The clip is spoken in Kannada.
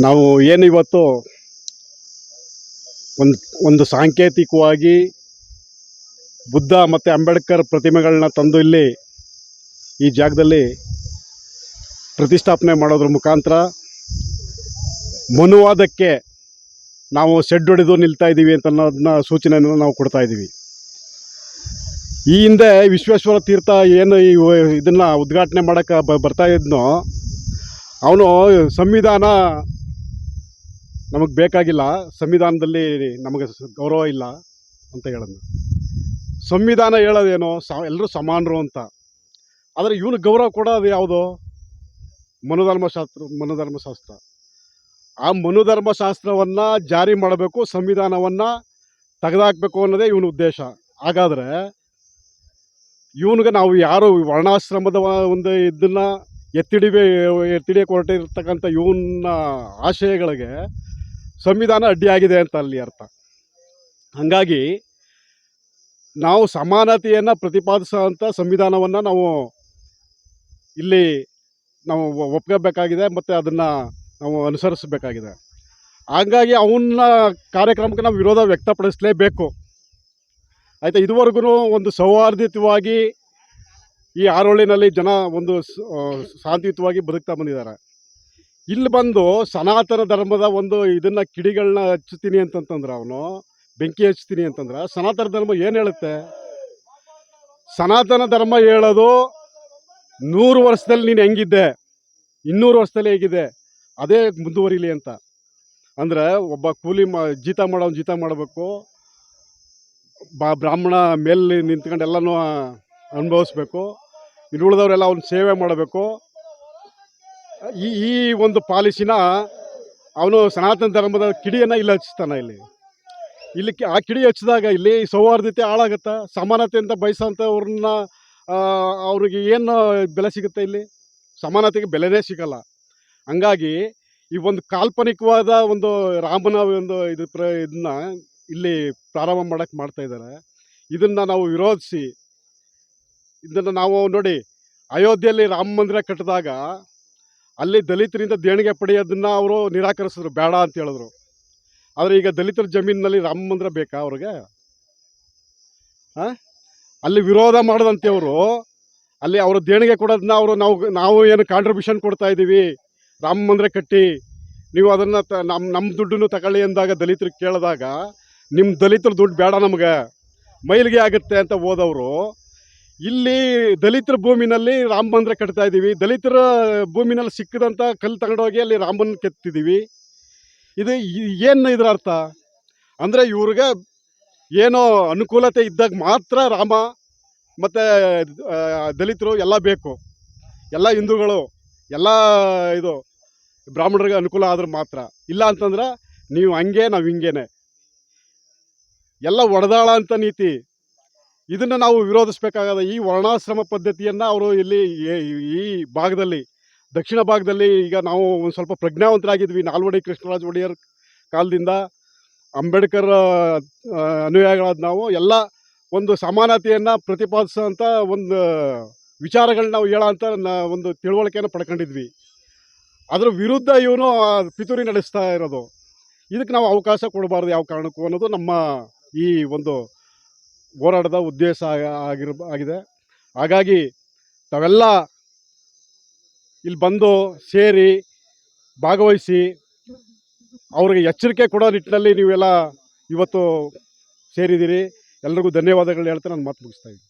ನಾವು ಏನು ಇವತ್ತು ಒಂದು ಒಂದು ಸಾಂಕೇತಿಕವಾಗಿ ಬುದ್ಧ ಮತ್ತು ಅಂಬೇಡ್ಕರ್ ಪ್ರತಿಮೆಗಳನ್ನ ತಂದು ಇಲ್ಲಿ ಈ ಜಾಗದಲ್ಲಿ ಪ್ರತಿಷ್ಠಾಪನೆ ಮಾಡೋದ್ರ ಮುಖಾಂತರ ಮನುವಾದಕ್ಕೆ ನಾವು ಸೆಡ್ ಹೊಡೆದು ನಿಲ್ತಾ ಇದ್ದೀವಿ ಅಂತ ಅನ್ನೋದನ್ನ ಸೂಚನೆಯನ್ನು ನಾವು ಕೊಡ್ತಾ ಇದ್ದೀವಿ ಈ ಹಿಂದೆ ವಿಶ್ವೇಶ್ವರ ತೀರ್ಥ ಏನು ಇದನ್ನ ಉದ್ಘಾಟನೆ ಮಾಡೋಕ್ಕೆ ಬರ್ತಾ ಇದ್ನೋ, ಅವನು ಸಂವಿಧಾನ ನಮಗೆ ಬೇಕಾಗಿಲ್ಲ, ಸಂವಿಧಾನದಲ್ಲಿ ನಮಗೆ ಗೌರವ ಇಲ್ಲ ಅಂತ ಹೇಳೋದು. ಸಂವಿಧಾನ ಹೇಳೋದೇನೋ ಸ ಎಲ್ಲರೂ ಸಮಾನರು ಅಂತ. ಆದರೆ ಇವನು ಗೌರವ ಕೊಡೋದು ಯಾವುದು? ಮನೋಧರ್ಮಶಾಸ್ತ್ರ ಮನೋಧರ್ಮಶಾಸ್ತ್ರ. ಆ ಮನೋಧರ್ಮಶಾಸ್ತ್ರವನ್ನು ಜಾರಿ ಮಾಡಬೇಕು, ಸಂವಿಧಾನವನ್ನು ತೆಗೆದಾಕಬೇಕು ಅನ್ನೋದೇ ಇವನ ಉದ್ದೇಶ. ಹಾಗಾದರೆ ಇವನಿಗೆ ನಾವು ಯಾರು ವರ್ಣಾಶ್ರಮದ ಒಂದು ಇದನ್ನು ಎತ್ತಿಡಿಬೇ ಎತ್ತಿಡಿಯಕ್ಕೆ ಹೊರಟಿರ್ತಕ್ಕಂಥ ಇವನ ಆಶಯಗಳಿಗೆ ಸಂವಿಧಾನ ಅಡ್ಡಿಯಾಗಿದೆ ಅಂತ ಅಲ್ಲಿ ಅರ್ಥ. ಹಾಗಾಗಿ ನಾವು ಸಮಾನತೆಯನ್ನು ಪ್ರತಿಪಾದಿಸೋಂಥ ಸಂವಿಧಾನವನ್ನು ನಾವು ಇಲ್ಲಿ ನಾವು ಒಪ್ಕೋಬೇಕಾಗಿದೆ ಮತ್ತು ಅದನ್ನು ನಾವು ಅನುಸರಿಸಬೇಕಾಗಿದೆ. ಹಾಗಾಗಿ ಅವನ್ನ ಕಾರ್ಯಕ್ರಮಕ್ಕೆ ನಾವು ವಿರೋಧ ವ್ಯಕ್ತಪಡಿಸಲೇಬೇಕು. ಆಯಿತಾ, ಇದುವರೆಗೂ ಒಂದು ಸೌಹಾರ್ದಯುತವಾಗಿ ಈ ಆರೋಳಿನಲ್ಲಿ ಜನ ಒಂದು ಶಾಂತಿಯುತವಾಗಿ ಬದುಕ್ತಾ ಬಂದಿದ್ದಾರೆ. ಇಲ್ಲಿ ಬಂದು ಸನಾತನ ಧರ್ಮದ ಒಂದು ಇದನ್ನು ಕಿಡಿಗಳನ್ನ ಹಚ್ಚುತ್ತೀನಿ ಅಂತಂತಂದ್ರೆ ಅವನು, ಬೆಂಕಿ ಹಚ್ತೀನಿ ಅಂತಂದ್ರೆ, ಸನಾತನ ಧರ್ಮ ಏನು ಹೇಳುತ್ತೆ? ಸನಾತನ ಧರ್ಮ ಹೇಳೋದು ನೂರು ವರ್ಷದಲ್ಲಿ ನೀನು ಹೆಂಗಿದ್ದೆ, ಇನ್ನೂರು ವರ್ಷದಲ್ಲಿ ಹೇಗಿದೆ, ಅದೇ ಮುಂದುವರಿಲಿ ಅಂತ. ಅಂದರೆ ಒಬ್ಬ ಕೂಲಿ ಮಾ, ಜೀತ ಮಾಡೋನು ಜೀತ ಮಾಡಬೇಕು, ಬಾ, ಬ್ರಾಹ್ಮಣ ಮೇಲೆ ನಿಂತ್ಕೊಂಡು ಎಲ್ಲನೂ ಅನುಭವಿಸ್ಬೇಕು, ಇನ್ನು ಉಳಿದವರೆಲ್ಲ ಅವ್ನ ಸೇವೆ ಮಾಡಬೇಕು ಈ ಈ ಒಂದು ಪಾಲಿಸಿನ ಅವನು ಸನಾತನ ಧರ್ಮದ ಕಿಡಿಯನ್ನು ಇಲ್ಲಿ ಹಚ್ತಾನೆ ಇಲ್ಲಿ. ಇಲ್ಲಿ ಆ ಕಿಡಿ ಹಚ್ಚಿದಾಗ ಇಲ್ಲಿ ಸೌಹಾರ್ದತೆ ಸಮಾನತೆ ಸಮಾನತೆಯಿಂದ ಬಯಸೋಂಥವ್ರನ್ನ ಅವ್ರಿಗೆ ಏನು ಬೆಲೆ ಸಿಗುತ್ತೆ ಇಲ್ಲಿ? ಸಮಾನತೆಗೆ ಬೆಲೆನೇ ಸಿಗಲ್ಲ. ಹಂಗಾಗಿ ಈ ಒಂದು ಕಾಲ್ಪನಿಕವಾದ ಒಂದು ರಾಮನ ಒಂದು ಇದು ಪ್ರ, ಇದನ್ನ ಇಲ್ಲಿ ಪ್ರಾರಂಭ ಮಾಡೋಕ್ಕೆ ಮಾಡ್ತಾ ಇದ್ದಾರೆ ಇದನ್ನು ನಾವು ವಿರೋಧಿಸಿ, ಇದನ್ನು ನಾವು ನೋಡಿ, ಅಯೋಧ್ಯೆಯಲ್ಲಿ ರಾಮ ಮಂದಿರ ಕಟ್ಟಿದಾಗ ಅಲ್ಲಿ ದಲಿತರಿಂದ ದೇಣಿಗೆ ಪಡೆಯೋದನ್ನ ಅವರು ನಿರಾಕರಿಸಿದ್ರು. ಬೇಡ ಅಂತ ಹೇಳಿದ್ರು. ಆದರೆ ಈಗ ದಲಿತರ ಜಮೀನಿನಲ್ಲಿ ರಾಮ ಮಂದಿರ ಬೇಕಾ ಅವ್ರಿಗೆ? ಅಲ್ಲಿ ವಿರೋಧ ಮಾಡದಂತೆಯವರು ಅಲ್ಲಿ ಅವರು ದೇಣಿಗೆ ಕೊಡೋದನ್ನ ಅವರು ನಾವು ನಾವು ಏನು ಕಾಂಟ್ರಿಬ್ಯೂಷನ್ ಕೊಡ್ತಾ ಇದ್ದೀವಿ. ರಾಮ ಮಂದಿರ ಕಟ್ಟಿ. ನೀವು ಅದನ್ನು ತ ನಮ್ಮ ನಮ್ಮ ದುಡ್ಡನ್ನು ತಗೊಳ್ಳಿ ಅಂದಾಗ ದಲಿತರಿಗೆ ಕೇಳಿದಾಗ ನಿಮ್ಮ ದಲಿತರ ದುಡ್ಡು ಬೇಡ ನಮಗೆ. ಮೈಲಿಗೆ ಆಗುತ್ತೆ ಅಂತ ಹೋದವರು. ಇಲ್ಲಿ ದಲಿತರ ಭೂಮಿನಲ್ಲಿ ರಾಮ ಮಂದಿರ ಕಟ್ತಾ ಇದ್ದೀವಿ. ದಲಿತರ ಭೂಮಿನಲ್ಲಿ ಸಿಕ್ಕಿದಂಥ ಕಲ್ಲು ತಗೊಂಡೋಗಿ ಅಲ್ಲಿ ರಾಮನ ಕೆತ್ತಿದ್ದೀವಿ. ಇದು ಏನು ಇದರ ಅರ್ಥ? ಅಂದರೆ ಇವ್ರಿಗೆ ಏನೋ ಅನುಕೂಲತೆ ಇದ್ದಾಗ ಮಾತ್ರ ರಾಮ ಮತ್ತು ದಲಿತರು ಎಲ್ಲ ಬೇಕು. ಎಲ್ಲ ಹಿಂದೂಗಳು, ಎಲ್ಲ ಇದು ಬ್ರಾಹ್ಮಣರಿಗೆ ಅನುಕೂಲ ಆದ್ರೆ ಮಾತ್ರ. ಇಲ್ಲ ಅಂತಂದ್ರೆ ನೀವು ಹಂಗೆ, ನಾವು ಹಿಂಗೇನೆ. ಎಲ್ಲ ಒಡೆದಾಳ ಅಂತ ನೀತಿ. ಇದನ್ನು ನಾವು ವಿರೋಧಿಸಬೇಕಾಗದ ಈ ವರ್ಣಾಶ್ರಮ ಪದ್ಧತಿಯನ್ನು ಅವರು ಇಲ್ಲಿ ಈ- ಭಾಗದಲ್ಲಿ, ದಕ್ಷಿಣ ಭಾಗದಲ್ಲಿ ಈಗ ನಾವು ಒಂದು ಸ್ವಲ್ಪ ಪ್ರಜ್ಞಾವಂತರಾಗಿದ್ವಿ. ನಾಲ್ವಡಿ ಕೃಷ್ಣರಾಜ ಒಡೆಯರ್ ಕಾಲದಿಂದ ಅಂಬೇಡ್ಕರ್ ಅನುಯಾಯಿಗಳಾದ ನಾವು. ಎಲ್ಲ ಒಂದು ಸಮಾನತೆಯನ್ನು ಪ್ರತಿಪಾದಿಸೋಂಥ ಒಂದು ವಿಚಾರಗಳನ್ನ ನಾವು ಹೇಳೋಂಥ ನ- ಒಂದು ತಿಳುವಳಿಕೆಯನ್ನು ಪಡ್ಕೊಂಡಿದ್ವಿ. ಅದರ ವಿರುದ್ಧ ಇವನು ಪಿತೂರಿ ನಡೆಸ್ತಾ ಇರೋದು. ಇದಕ್ಕೆ ನಾವು ಅವಕಾಶ ಕೊಡಬಾರ್ದು ಯಾವ ಕಾರಣಕ್ಕೂ ಅನ್ನೋದು ನಮ್ಮ ಈ ಒಂದು ಹೋರಾಟದ ಉದ್ದೇಶ ಆಗ- ಆಗಿರ, ಆಗಿದೆ. ಹಾಗಾಗಿ ತಾವೆಲ್ಲ ಇಲ್ಲಿ ಬಂದು ಸೇರಿ ಭಾಗವಹಿಸಿ ಅವ್ರಿಗೆ ಎಚ್ಚರಿಕೆ ಕೊಡೋ ನಿಟ್ಟಿನಲ್ಲಿ ನೀವೆಲ್ಲ ಇವತ್ತು ಸೇರಿದ್ದೀರಿ. ಎಲ್ರಿಗೂ ಧನ್ಯವಾದಗಳು ಹೇಳ್ತಾ ನಾನು ಮಾತು ಮುಗಿಸ್ತಾ ಇದ್ದೀನಿ.